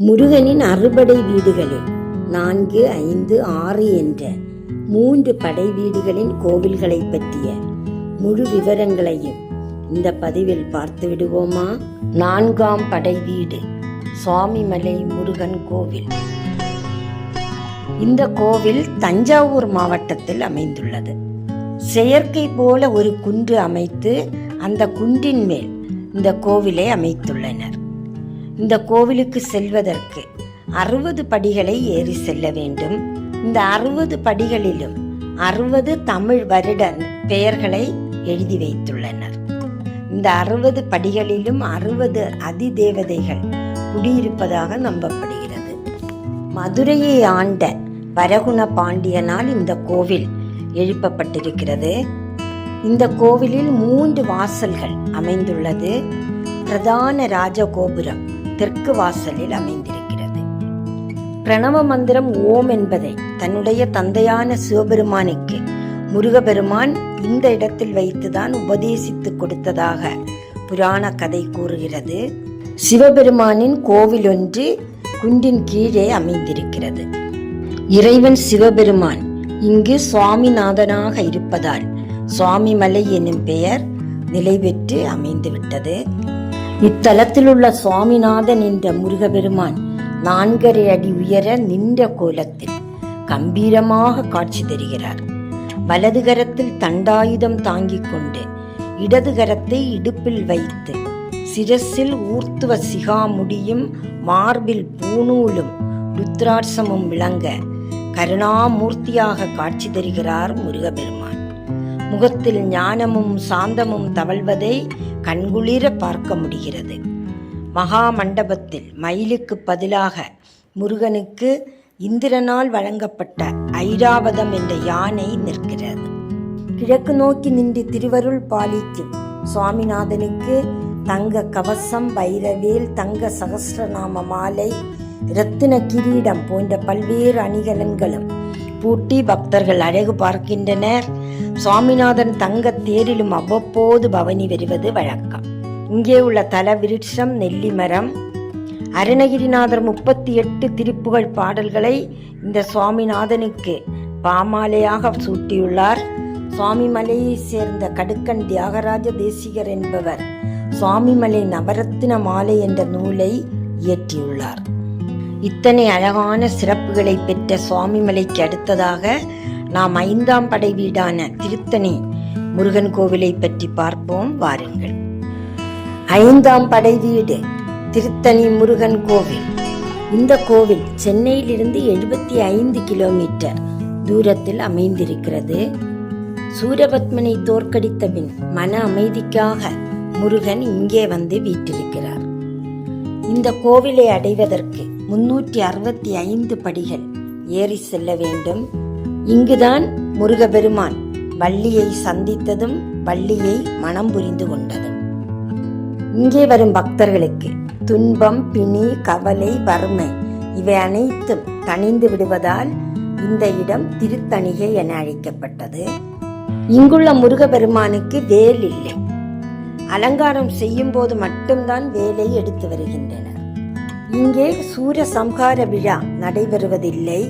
முருகனின் அறுபடை வீடுகளில் நான்கு ஐந்து ஆறு என்ற மூன்று படை வீடுகளின் கோவில்களை பற்றிய முழு விவரங்களையும் இந்த பதிவில் பார்த்து விடுவோமா? நான்காம் படை வீடு சுவாமிமலை முருகன் கோவில். இந்த கோவில் தஞ்சாவூர் மாவட்டத்தில் அமைந்துள்ளது. செயற்கை போல ஒரு குன்று அமைத்து அந்த குன்றின் மேல் இந்த கோவிலை அமைத்துள்ளது. இந்த கோவிலுக்கு செல்வதற்கு அறுபது படிகளை ஏறி செல்ல வேண்டும். இந்த அறுபது படிகளிலும் அறுபது தமிழ் வருடன் பெயர்களை எழுதி வைத்துள்ளனர். இந்த அறுபது படிகளிலும் அறுபது அதிதேவதைகள் குடியிருப்பதாக நம்பப்படுகிறது. மதுரையை ஆண்ட வரகுண பாண்டியனால் இந்த கோவில் எழுப்பப்பட்டிருக்கிறது. இந்த கோவிலில் மூன்று வாசல்கள் அமைந்துள்ளது. பிரதான ராஜகோபுரம் தெற்கு வாசலில் அமைந்திருக்கிறது. பிரணவ மந்திரம் ஓம் என்பதை தன்னுடைய தந்தையான சிவபெருமானுக்கு முருகபெருமான் இந்த இடத்தில் வைத்துதான் உபதேசித்துக் கொடுத்ததாக புராண கதை கூறுகிறது. சிவபெருமானின் கோவில் ஒன்று குன்றின் கீழே அமைந்திருக்கிறது. இறைவன் சிவபெருமான் இங்கு சுவாமிநாதனாக இருப்பதால் சுவாமிமலை என்னும் பெயர் நிலை பெற்று அமைந்துவிட்டது. இத்தலத்தில் உள்ள சுவாமிநாதன் என்ற முருகபெருமான் நான்கரை அடி உயர நின்ற கோலத்தில் கம்பீரமாக காட்சி தருகிறார். வலது கரத்தில் தண்டாயுதம் தாங்கிக் கொண்டு இடது கரத்தை இடுப்பில் வைத்து சிரசில் ஊர்த்துவ சிகாமுடியும் மார்பில் பூநூலும் ருத்ராட்சமும் விளங்க கருணாமூர்த்தியாக காட்சி தருகிறார் முருகபெருமான். முகத்தில் ஞானமும் சாந்தமும் தவழ்வதை கண்குளிர பார்க்க முடிகிறது. மகா மண்டபத்தில் மயிலுக்கு பதிலாக முருகனுக்கு இந்திரனால் வழங்கப்பட்ட ஐராவதம் என்ற யானை நிற்கிறது. கிழக்கு நோக்கி நின்று திருவருள் பாலிக்கும் சுவாமிநாதனுக்கு தங்க கவசம் வைரவேல் தங்க சகசிரநாம மாலை இரத்தின கிரீடம் போன்ற பல்வேறு அணிகலன்களும் பூட்டி பக்தர்கள் அழகு பார்க்கின்றனர். சுவாமிநாதன் தங்க தேரிலும் அவ்வப்போது பவனி வருவது வழக்கம். இங்கே உள்ள தல விருட்சம் நெல்லி மரம். அருணகிரிநாதர் முப்பத்தி எட்டு திருப்புகழ் பாடல்களை இந்த சுவாமிநாதனுக்கு பாமாலையாக சூட்டியுள்ளார். சுவாமிமலையை சேர்ந்த கடுக்கன் தியாகராஜ தேசிகர் என்பவர் சுவாமிமலை நவரத்தின மாலை என்ற நூலை இயற்றியுள்ளார். இத்தனை அழகான சிறப்புகளை பெற்ற சுவாமிமலைக்கு அடுத்ததாக நாம் ஐந்தாம் படை வீடான திருத்தணி முருகன் கோவிலை பற்றி பார்ப்போம். வாருங்கள். ஐந்தாம் படை வீடு திருத்தணி முருகன் கோவில். இந்த கோவில் சென்னையிலிருந்து எழுபத்தி ஐந்து கிலோமீட்டர் தூரத்தில் அமைந்திருக்கிறது. சூரபத்மனை தோற்கடித்த பின் மன அமைதிக்காக முருகன் இங்கே வந்து வீட்டிருக்கிறார் இந்த கோவிலை அடைவதற்கு முன்னூற்றி அறுபத்தி ஐந்து படிகள். ஏறி செல்ல வேண்டும். இங்குதான் முருகபெருமான் வள்ளியை சந்தித்ததும் வள்ளியை மனம் புரிந்து கொண்டதும். இங்கே வரும் பக்தர்களுக்கு துன்பம் பிணி கவலை வறுமை இவை அனைத்தும் தணிந்து விடுவதால் இந்த இடம் திருத்தணிகை என அழைக்கப்பட்டது. இங்குள்ள முருகபெருமானுக்கு வேல் இல்லை. அலங்காரம் செய்யும் போது மட்டும்தான் வேலை எடுத்து வருகின்றனர். இங்கே சூர சம்ஹார விழா நடைபெறுவதில்லை.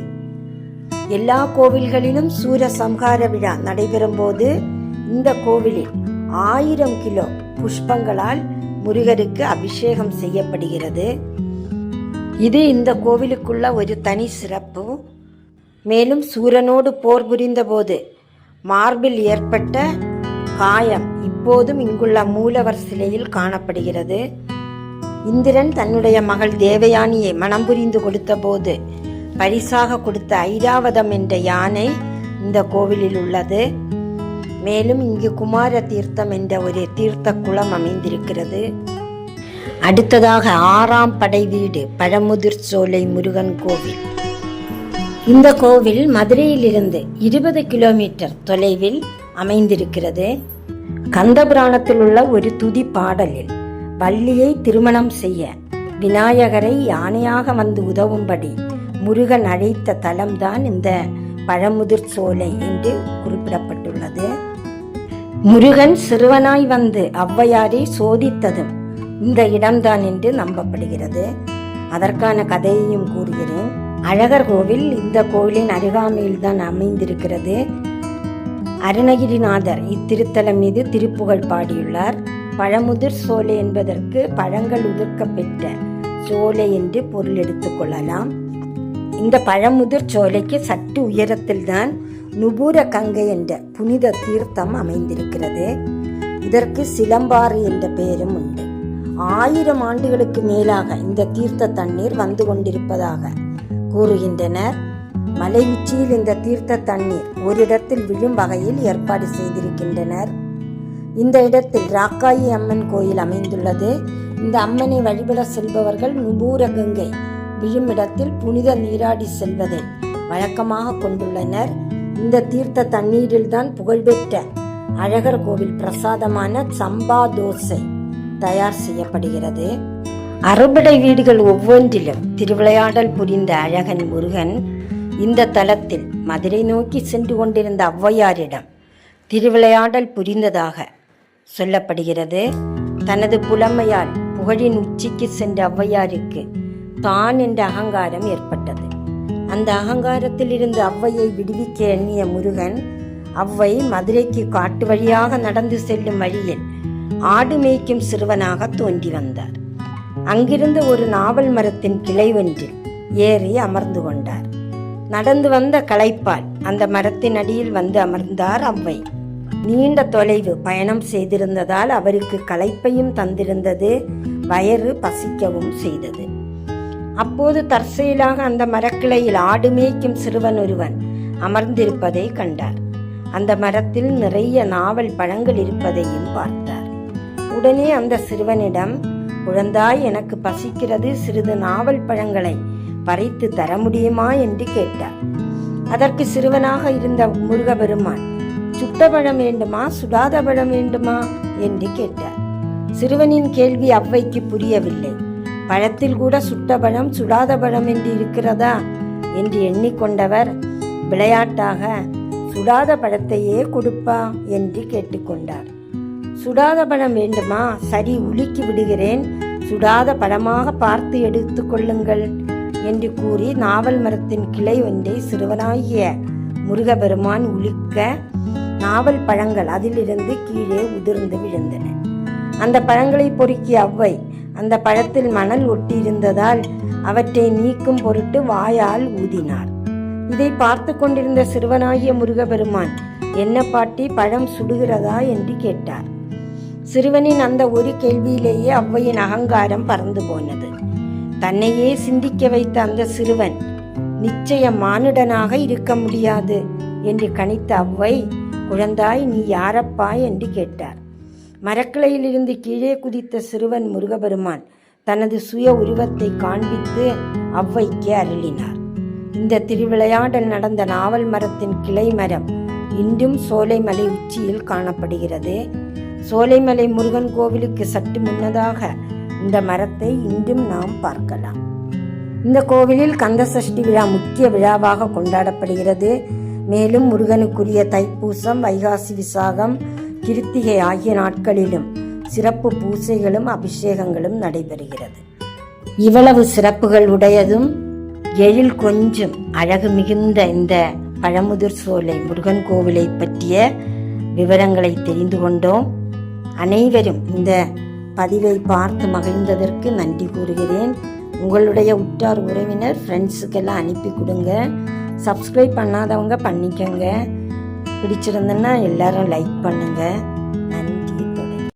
எல்லா கோவில்களிலும் சூர சம்ஹார விழா நடைபெறும் போது இந்த கோவிலில் ஆயிரம் கிலோ புஷ்பங்களால் முருகருக்கு அபிஷேகம் செய்யப்படுகிறது. இது இந்த கோவிலுக்குள்ள ஒரு தனி சிறப்பு. மேலும் சூரனோடு போர் புரிந்தபோது மார்பில் ஏற்பட்ட காயம் இப்போதும் இங்குள்ள மூலவர் சிலையில் காணப்படுகிறது. இந்திரன் தன்னுடைய மகள் தேவயானியை மனம் புரிந்து கொடுத்தபோது பரிசாக கொடுத்த ஐராவதம் என்ற யானை இந்த கோவிலில் உள்ளது. மேலும் இங்கு குமார தீர்த்தம் என்ற ஒரு தீர்த்த குளம் அமைந்திருக்கிறது. அடுத்ததாக ஆறாம் படை வீடு பழமுதிர் சோலை முருகன் கோவில். இந்த கோவில் மதுரையிலிருந்து இருபது கிலோமீட்டர் தொலைவில் அமைந்திருக்கிறது. கந்தபுராணத்தில் உள்ள ஒரு துதி பாடலில் வள்ளியை திருமணம் செய்ய விநாயகரை யானையாக வந்து உதவும்படி முருகன் அழைத்த தலம்தான் இந்த பழமுதிர் சோலை என்று குறிப்பிடப்பட்டுள்ளது. முருகன் சிறுவனாய் வந்து ஔவையாரை சோதித்ததும் இந்த இடம்தான் என்று நம்பப்படுகிறது. அதற்கான கதையையும் கூறுகிறேன். அழகர் கோவில் இந்த கோவிலின் அருகாமையில் தான் அமைந்திருக்கிறது. அருணகிரிநாதர் இத்திருத்தலம் மீது திருப்புகழ் பாடியுள்ளார். பழமுதிர் சோலை என்பதற்கு பழங்கள் உதிர்க்க பெற்ற சோலை என்று பொருள் எடுத்துக்கொள்ளலாம் இந்த பழமுதிர் சோலைக்கு சற்று உயரத்தில்தான் நுபுர கங்கை என்ற புனித தீர்த்தம் அமைந்திருக்கிறது. இதற்கு சிலம்பாறு என்ற பெயரும் உண்டு. ஆயிரம் ஆண்டுகளுக்கு மேலாக இந்த தீர்த்த தண்ணீர் வந்து கொண்டிருப்பதாக கூறுகின்றனர். மலை உச்சியில் இந்த தீர்த்த தண்ணீர் ஒரு இடத்தில் விழும் வகையில் ஏற்பாடு செய்திருக்கின்றனர். இந்த இடத்தில் ராக்காயி அம்மன் கோயில் அமைந்துள்ளது. இந்த அம்மனை வழிபட செல்பவர்கள் நுபூர கங்கை விழும் இடத்தில் புனித நீராடி செல்வதை வழக்கமாக கொண்டுள்ளனர். இந்த தீர்த்த தண்ணீரில்தான் புகழ்பெற்ற அழகர் கோவில் பிரசாதமான சம்பா தோசை தயார் செய்யப்படுகிறது. அறுபடை வீடுகள் ஒவ்வொன்றிலும் திருவிளையாடல் புரிந்த அழகன் முருகன் இந்த தலத்தில் மதுரை நோக்கி சென்று கொண்டிருந்த ஔவையாரிடம் திருவிளையாடல் புரிந்ததாக சொல்லப்படுகிறது. தனது புலமையால் புகழின் உச்சிக்கு சென்ற ஔவையாருக்கு தான் என்ற அகங்காரம் ஏற்பட்டது. அந்த அகங்காரத்தில் இருந்து ஔவையை விடுவிக்க எண்ணிய முருகன் அவ்வை மதுரைக்கு காட்டு வழியாக நடந்து செல்லும் வழியில் ஆடு மேய்க்கும் சிறுவனாக தோன்றி வந்தார். அங்கிருந்த ஒரு நாவல் மரத்தின் கிளை ஒன்றில் ஏறி அமர்ந்து கொண்டார். நடந்து வந்த களைப்பால் அந்த மரத்தின் அடியில் வந்து அமர்ந்தார் அவ்வை நீண்ட தொலைவு பயணம் செய்திருந்ததால் அவருக்கு களைப்பையும் தந்திருந்தது. வயறு பசிக்கவும் செய்தது. அப்போது தற்செயலாக அந்த மரக்கிளையில் ஆடு மேய்க்கும் சிறுவன் ஒருவன் அமர்ந்திருப்பதை கண்டார். அந்த மரத்தில் நிறைய நாவல் பழங்கள் இருப்பதையும் பார்த்தார். உடனே அந்த சிறுவனிடம் குழந்தாய் எனக்கு பசிக்கிறது. சிறிது நாவல் பழங்களை பறித்து தர முடியுமா? என்று கேட்டார். அதற்கு சிறுவனாக இருந்த முருகபெருமான் சுட்ட பழம் வேண்டுமா சுடாத பழம் வேண்டுமா என்று கேட்டார். சிறுவனின் கேள்வி அவ்வைக்கு புரியவில்லை. பழத்தில் கூட சுட்ட பழம் சுடாத பழம் என்று இருக்கிறதா என்று எண்ணிக்கொண்டவர் விளையாட்டாக சுடாத பழத்தையே கொடுப்பா என்று கேட்டுக்கொண்டார். சுடாத பழம் வேண்டுமா சரி உலுக்கி விடுகிறேன் சுடாத பழமாக பார்த்து எடுத்து கொள்ளுங்கள் என்று கூறி நாவல் மரத்தின் கிளை ஒன்றை சிறுவனாகிய முருகபெருமான் உலுக்க நாவல் பழங்கள் அதிலிருந்து கீழே உதிர்ந்து விழுந்தன. அந்த பழங்களை பொறுக்கிய அவ்வை அந்த பழத்தில் மணல் ஒட்டியிருந்ததால் அவற்றை நீக்கும் பொருட்டு வாயால் ஊதினார். இதை பார்த்து கொண்டிருந்த சிறுவனாகிய முருகபெருமான் என்ன பாட்டி பழம் சுடுகிறதா? என்று கேட்டார். சிறுவனின் அந்த ஒரு கேள்வியிலேயே அவ்வையின் அகங்காரம் பறந்து போனது. தன்னையே சிந்திக்க வைத்த அந்த சிறுவன் நிச்சயம் மானுடனாக இருக்க முடியாது என்று கணித்த அவ்வை குழந்தாய் நீ யாரப்பா என்று கேட்டார். மரக்கிளையிலிருந்து கீழே குதித்த சிறுவன் முருகபெருமான் தனது சுய உருவத்தை காண்பித்து அவ்வைக்கு அருளினார். இந்த திருவிளையாடல் நடந்த நாவல் மரத்தின் கிளை மரம் இன்றும் சோலைமலை உச்சியில் காணப்படுகிறது. சோலைமலை முருகன் கோவிலுக்கு சற்று முன்னதாக இந்த மரத்தை இன்றும் நாம் பார்க்கலாம். இந்த கோவிலில் கந்த சஷ்டி விழா முக்கிய விழாவாக கொண்டாடப்படுகிறது. மேலும் முருகனுக்குரிய தைப்பூசம் வைகாசி விசாகம் கிருத்திகை ஆகிய நாட்களிலும் சிறப்பு பூசைகளும் அபிஷேகங்களும் நடைபெறுகிறது. இவ்வளவு சிறப்புகள் உடையதும் எழில் கொஞ்சம் அழகு மிகுந்த இந்த பழமுதிர் சோலை முருகன் கோவிலை பற்றிய விவரங்களை தெரிந்து கொண்டோம். அனைவரும் இந்த பதிவை பார்த்து மகிழ்ந்ததற்கு நன்றி கூறுகிறேன். உங்களுடைய உற்றார் உறவினர் ஃப்ரெண்ட்ஸுக்கெல்லாம் அனுப்பி கொடுங்க. சப்ஸ்கிரைப் பண்ணாதவங்க பண்ணிக்கோங்க. பிடிச்சிருந்ததுன்னா எல்லோரும் லைக் பண்ணுங்கள்